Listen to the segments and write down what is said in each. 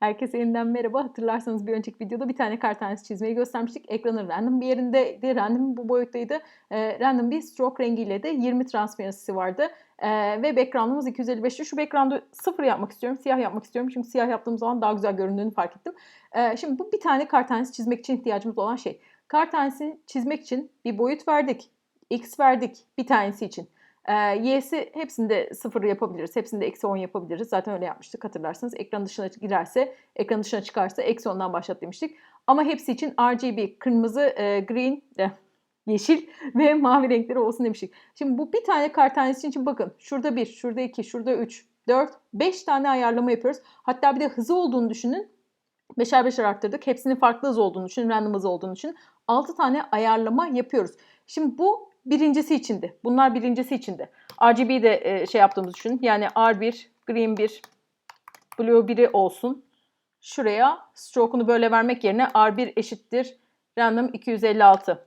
Herkese yeniden merhaba. Hatırlarsanız bir önceki videoda bir tane kar tanesi çizmeyi göstermiştik. Ekranın random bir yerindeydi. Random bu boyuttaydı. Ee, random bir stroke rengiyle de 20 transparency'si vardı. Ee, ve background'umuz 255'ti. Şu background'u sıfır yapmak istiyorum. Siyah yapmak istiyorum. Çünkü siyah yaptığım zaman daha güzel göründüğünü fark ettim. Ee, şimdi bu bir tane kar tanesi çizmek için ihtiyacımız olan şey. Kar tanesini çizmek için bir boyut verdik. X verdik bir tanesi için. Y'si hepsinde sıfır yapabiliriz. Hepsinde eksi 10 yapabiliriz. Zaten öyle yapmıştık hatırlarsınız. Ekran dışına girerse, ekran dışına çıkarsa eksi 10'dan başlat demiştik. Ama hepsi için RGB, kırmızı, e, green, e, yeşil ve mavi renkleri olsun demiştik. Şimdi bu bir tane kar tanesi için bakın. Şurada 1, şurada 2, şurada 3, 4, 5 tane ayarlama yapıyoruz. Hatta bir de hızı olduğunu düşünün. Beşer beşer arttırdık. Hepsinin farklı hız olduğunu düşünün, random hız olduğunu düşünün. 6 tane ayarlama yapıyoruz. Şimdi bu birincisi içindi. Bunlar birincisi içindi. RGB de e, şey yaptığımızı düşünün. Yani R1, Green 1, Blue 1'i olsun. Şuraya stroke'unu böyle vermek yerine R1 eşittir random 256.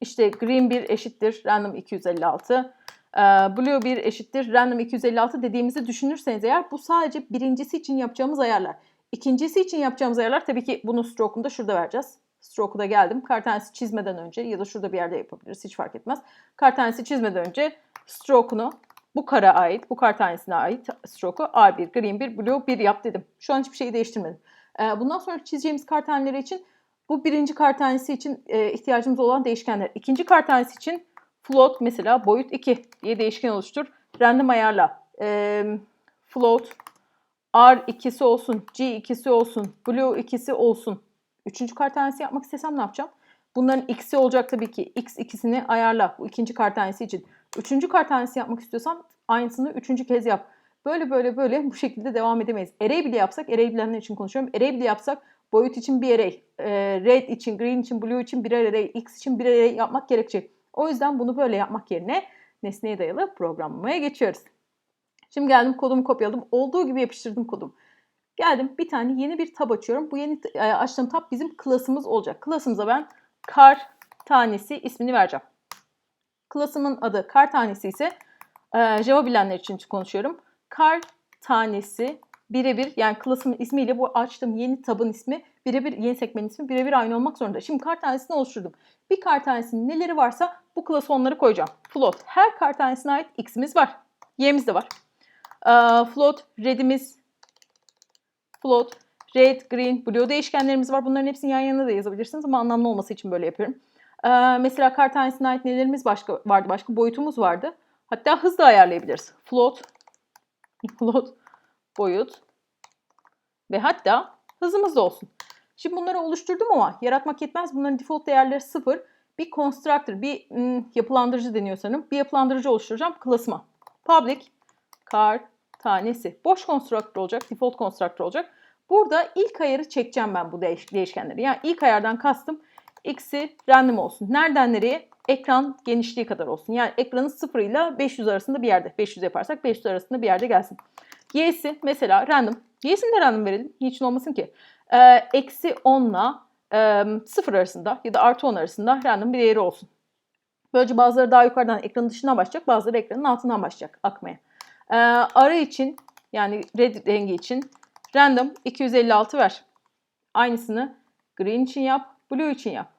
İşte Green 1 eşittir random 256. E, Blue 1 eşittir random 256 dediğimizi düşünürseniz eğer bu sadece birincisi için yapacağımız ayarlar. İkincisi için yapacağımız ayarlar tabii ki bunun stroke'unu da şurada vereceğiz. Stroke'u da geldim. Kar tanesi çizmeden önce ya da şurada bir yerde yapabiliriz. Hiç fark etmez. Kar tanesi çizmeden önce stroke'unu bu kara ait, bu kar tanesine ait stroke'u R1, Green 1, Blue 1 yap dedim. Şu an hiçbir şeyi değiştirmedim. Ee, bundan sonra çizeceğimiz kar taneleri için bu birinci kar tanesi için e, ihtiyacımız olan değişkenler. İkinci kar tanesi için float mesela boyut 2 diye değişken oluştur. Random ayarla. Ee, float R2'si olsun, G2'si olsun, Blue 2'si olsun. Üçüncü kar tanesi yapmak istesem ne yapacağım? Bunların x'i olacak tabii ki. X ikisini ayarla bu ikinci kar tanesi için. Üçüncü kar tanesi yapmak istiyorsan aynısını üçüncü kez yap. Böyle böyle böyle bu şekilde devam edemeyiz. Array bile yapsak, array bilenler için konuşuyorum. Array bile yapsak boyut için bir array, e, red için, green için, blue için bir array, x için bir array yapmak gerekecek. O yüzden bunu böyle yapmak yerine nesneye dayalı programlamaya geçiyoruz. Şimdi geldim kodumu kopyaladım. Olduğu gibi yapıştırdım kodumu. Geldim bir tane yeni bir tab açıyorum. Bu yeni e, açtığım tab bizim klasımız olacak. Klasımıza ben kar tanesi ismini vereceğim. Klasımın adı kar tanesi ise e, Java bilenler için konuşuyorum. Kar tanesi birebir yani klasımın ismiyle bu açtığım yeni tabın ismi birebir yeni sekmenin ismi birebir aynı olmak zorunda. Şimdi kar tanesini oluşturdum. Bir kar tanesinin neleri varsa bu klası onları koyacağım. Float. Her kar tanesine ait x'imiz var. Y'miz de var. E, float, red'imiz, float, red, green, blue değişkenlerimiz var. Bunların hepsini yan yana da yazabilirsiniz ama anlamlı olması için böyle yapıyorum. Ee, mesela kar tanesine ait nelerimiz başka vardı? Başka boyutumuz vardı. Hatta hız da ayarlayabiliriz. Float, float, boyut ve hatta hızımız da olsun. Şimdi bunları oluşturdum ama yaratmak yetmez. Bunların default değerleri sıfır. Bir constructor, bir ım, yapılandırıcı deniyor sanırım. Bir yapılandırıcı oluşturacağım klasıma. Public, kar, tanesi. Boş constructor olacak, default constructor olacak. Burada ilk ayarı çekeceğim ben bu değiş değişkenleri. Yani ilk ayardan kastım x'i random olsun. Nereden nereye? Ekran genişliği kadar olsun. Yani ekranın 0 ile 500 arasında bir yerde. 500 yaparsak 500 arasında bir yerde gelsin. Y'si mesela random. Y'sini de random verelim. Niçin olmasın ki? Ee, eksi 10 ile 0 arasında ya da artı 10 arasında random bir değeri olsun. Böylece bazıları daha yukarıdan ekranın dışından başlayacak. Bazıları ekranın altından başlayacak akmaya. Ee, ara için yani red rengi için random 256 ver. Aynısını green için yap, blue için yap.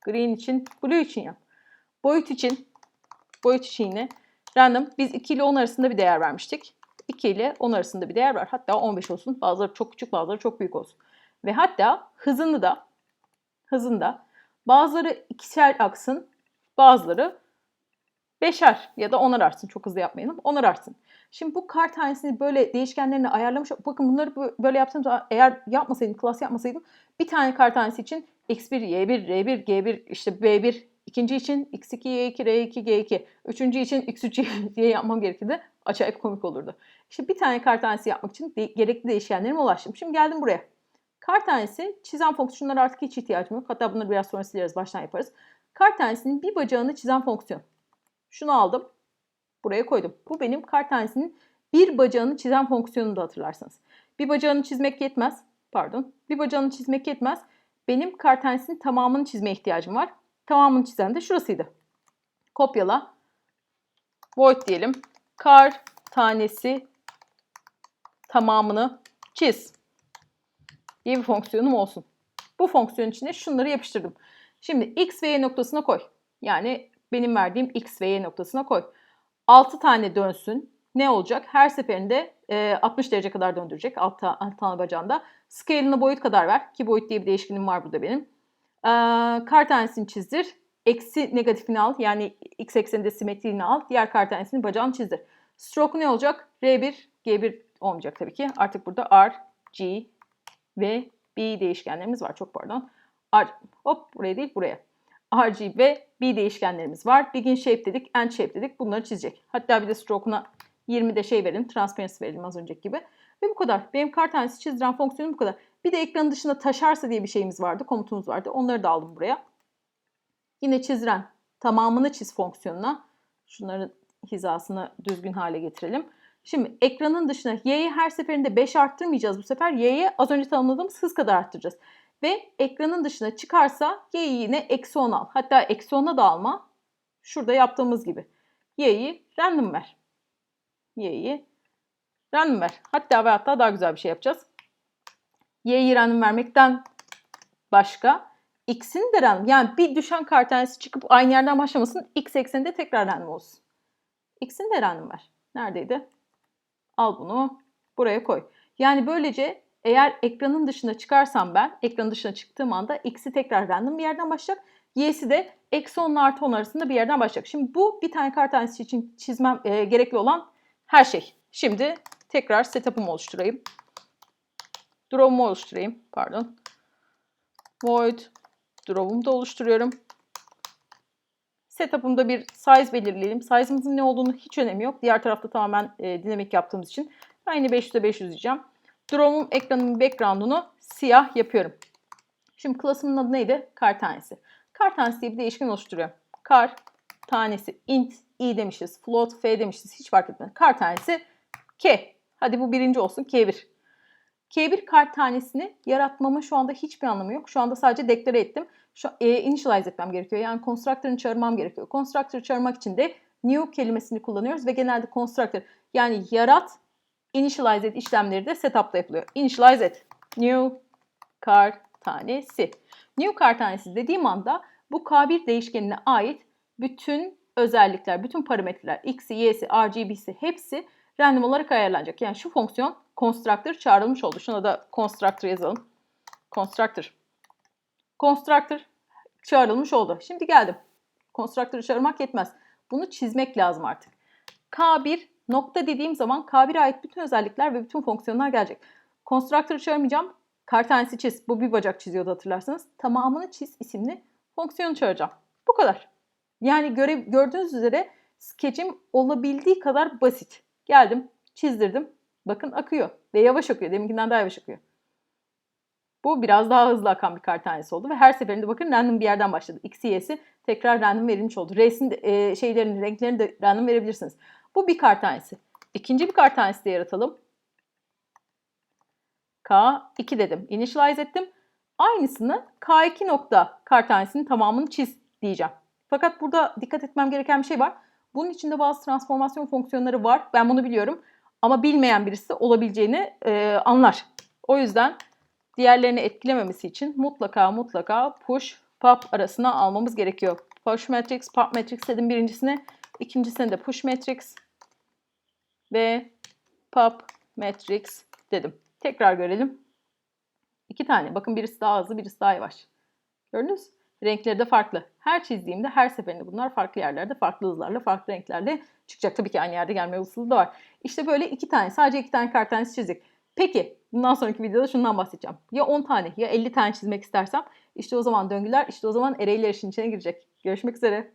Green için, blue için yap. Boyut için, boyut için yine random biz 2 ile 10 arasında bir değer vermiştik. 2 ile 10 arasında bir değer var. Hatta 15 olsun. Bazıları çok küçük, bazıları çok büyük olsun. Ve hatta hızını da hızında bazıları ikişer aksın, bazıları beşer ya da onar artsın. Çok hızlı yapmayalım. Onar artsın. Şimdi bu kar tanesini böyle değişkenlerini ayarlamış. Bakın bunları böyle yaptığım zaman eğer yapmasaydım, klas yapmasaydım bir tane kar tanesi için x1, y1, r1, g1, işte b1, ikinci için x2, y2, r2, g2, üçüncü için x3, y yapmam gerekirdi. Acayip komik olurdu. İşte bir tane kar tanesi yapmak için de gerekli değişkenlerime ulaştım. Şimdi geldim buraya. Kar tanesi çizen fonksiyonlara artık hiç ihtiyacım yok. Hatta bunları biraz sonra sileriz, baştan yaparız. Kar tanesinin bir bacağını çizen fonksiyon. Şunu aldım. Buraya koydum. Bu benim kar tanesinin bir bacağını çizen fonksiyonunu da hatırlarsanız. Bir bacağını çizmek yetmez. Pardon. Bir bacağını çizmek yetmez. Benim kar tanesinin tamamını çizmeye ihtiyacım var. Tamamını çizen de şurasıydı. Kopyala. Void diyelim. Kar tanesi tamamını çiz. diye bir fonksiyonum olsun. Bu fonksiyon içine şunları yapıştırdım. Şimdi x ve y noktasına koy. Yani benim verdiğim x ve y noktasına koy. 6 tane dönsün. Ne olacak? Her seferinde e, 60 derece kadar döndürecek 6, 6 tane bacağında. Scale'ını boyut kadar ver. Ki boyut diye bir değişkenim var burada benim. E, kar tanesini çizdir. Eksi negatifini al. Yani x ekseninde simetriğini al. Diğer kar tanesinin bacağını çizdir. Stroke ne olacak? R1, G1 olmayacak tabii ki. Artık burada R, G ve B değişkenlerimiz var. Çok pardon. R, hop buraya değil buraya. RG ve B değişkenlerimiz var. Begin shape dedik, end shape dedik. Bunları çizecek. Hatta bir de stroke'una 20 de şey verelim, transparency verelim az önceki gibi. Ve bu kadar. Benim kar tanesi çizdiren fonksiyonum bu kadar. Bir de ekranın dışında taşarsa diye bir şeyimiz vardı, komutumuz vardı. Onları da aldım buraya. Yine çizdiren tamamını çiz fonksiyonuna. Şunların hizasını düzgün hale getirelim. Şimdi ekranın dışına y'yi her seferinde 5 arttırmayacağız bu sefer. Y'yi az önce tanımladığımız hız kadar arttıracağız. Ve ekranın dışına çıkarsa y'yi yine eksi 10 al. Hatta eksi 10'a da alma. Şurada yaptığımız gibi. Y'yi random ver. Y'yi random ver. Hatta ve hatta daha güzel bir şey yapacağız. Y'yi random vermekten başka x'in de random. Yani bir düşen kar tanesi çıkıp aynı yerden başlamasın. x ekseninde tekrar random olsun. x'in de random ver. Neredeydi? Al bunu buraya koy. Yani böylece eğer ekranın dışına çıkarsam ben, ekranın dışına çıktığım anda x'i tekrar random bir yerden başlayacak. Y'si de eksi 10 ile artı 10 arasında bir yerden başlayacak. Şimdi bu bir tane kar tanesi için çizmem e, gerekli olan her şey. Şimdi tekrar setup'ımı oluşturayım. Draw'umu oluşturayım. Pardon. Void draw'umu da oluşturuyorum. Setup'ımda bir size belirleyelim. Size'ımızın ne olduğunu hiç önemi yok. Diğer tarafta tamamen e, dinamik yaptığımız için. Ben yine 500'e 500 diyeceğim. Draw'um ekranımın background'unu siyah yapıyorum. Şimdi class'ımın adı neydi? Kar tanesi. Kar tanesi diye bir değişken oluşturuyorum. Kar tanesi int i demişiz. Float f demişiz. Hiç fark etmez. Kar tanesi k. Hadi bu birinci olsun. K1. K1 kar tanesini yaratmamın şu anda hiçbir anlamı yok. Şu anda sadece deklare ettim. Şu, e, initialize etmem gerekiyor. Yani constructor'ını çağırmam gerekiyor. Constructor'ı çağırmak için de new kelimesini kullanıyoruz ve genelde constructor yani yarat initialize et işlemleri de setup'ta yapılıyor. Initialize et. New kar tanesi. New kar tanesi dediğim anda bu K1 değişkenine ait bütün özellikler, bütün parametreler, x'i, y'si, RGB'si hepsi random olarak ayarlanacak. Yani şu fonksiyon constructor çağrılmış oldu. Şuna da constructor yazalım. Constructor. Constructor çağrılmış oldu. Şimdi geldim. Constructor'ı çağırmak yetmez. Bunu çizmek lazım artık. K1 nokta dediğim zaman K1'e ait bütün özellikler ve bütün fonksiyonlar gelecek. Constructor'ı çağırmayacağım. Kar tanesi çiz. Bu bir bacak çiziyordu hatırlarsanız. Tamamını çiz isimli fonksiyonu çağıracağım. Bu kadar. Yani görev, gördüğünüz üzere skecim olabildiği kadar basit. Geldim, çizdirdim. Bakın akıyor. Ve yavaş akıyor. Deminkinden daha yavaş akıyor. Bu biraz daha hızlı akan bir kar tanesi oldu ve her seferinde bakın random bir yerden başladı. X, Y'si tekrar random verilmiş oldu. R'sin e, şeylerin, renklerini de random verebilirsiniz. Bu bir kar tanesi. İkinci bir kar tanesi de yaratalım. K2 dedim. Initialize ettim. Aynısını K2 nokta kar tanesinin tamamını çiz diyeceğim. Fakat burada dikkat etmem gereken bir şey var. Bunun içinde bazı transformasyon fonksiyonları var. Ben bunu biliyorum. Ama bilmeyen birisi olabileceğini e, anlar. O yüzden diğerlerini etkilememesi için mutlaka mutlaka push pop arasına almamız gerekiyor. Push matrix, pop matrix dedim birincisine. İkincisine de push matrix ve pop matrix dedim. Tekrar görelim. İki tane. Bakın birisi daha hızlı, birisi daha yavaş. Gördünüz? Renkleri de farklı. Her çizdiğimde her seferinde bunlar farklı yerlerde, farklı hızlarla, farklı renklerle çıkacak. Tabii ki aynı yerde gelme olasılığı da var. İşte böyle iki tane, sadece iki tane kar tanesi çizdik. Peki bundan sonraki videoda şundan bahsedeceğim. Ya 10 tane ya 50 tane çizmek istersem işte o zaman döngüler, işte o zaman array'ler işin içine girecek. Görüşmek üzere.